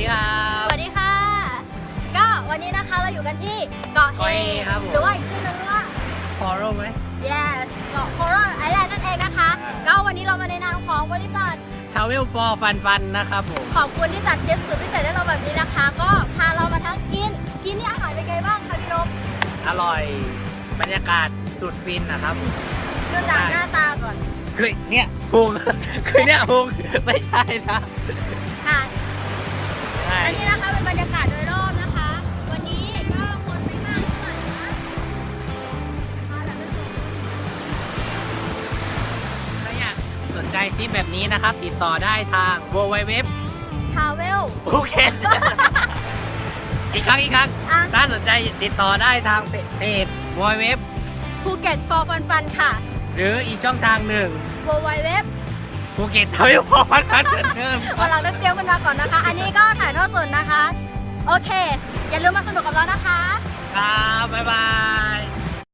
ดีครับสวัสดีค่ะ ก็วันนี้นะคะเราอยู่กันที่เกาะเฮเหรือว่าอีกชื่อนึงว่า พอร่มไหม yes เกาะโคโรนไอแลนด์นั่นเองนะคะก็วันนี้เรามาในนามของบริษัท ชาเวลฟอร์ฟันฟันนะครับผม ขอบคุณที่จัดทริปสุดพิเศษให้เราแบบนี้นะคะ ก็พาเรามาทั้งกิน กินนี่อาหารเป็นไงบ้างคะพี่รบอร่อยบรรยากาศสุดฟินนะครับดูจากหน้าตาก่อนคือเนี่ยพุง คือเนี่ยพุง ไม่ใช่นะ ค่ะ ใจทริปแบบนี้นะครับ ติดต่อได้ทาง w w w ทาวเวล ภูเก็ต อีกครั้งอีกครั้ง อะ ถ้าสนใจติดต่อได้ทางเพจ w w w ภูเก็ตฟอร์ฟันฟันค่ะ หรืออีกช่องทางหนึ่ง w w w ภูเก็ตทวิวพอพันพันเหมือนเดิมวันหลังเลือกเตรียมกันมาก่อนนะคะ อันนี้ก็ถ่ายทอดสดนะคะ โอเค อย่าลืมมาสนุกกับเรานะคะ ครับบ๊ายบาย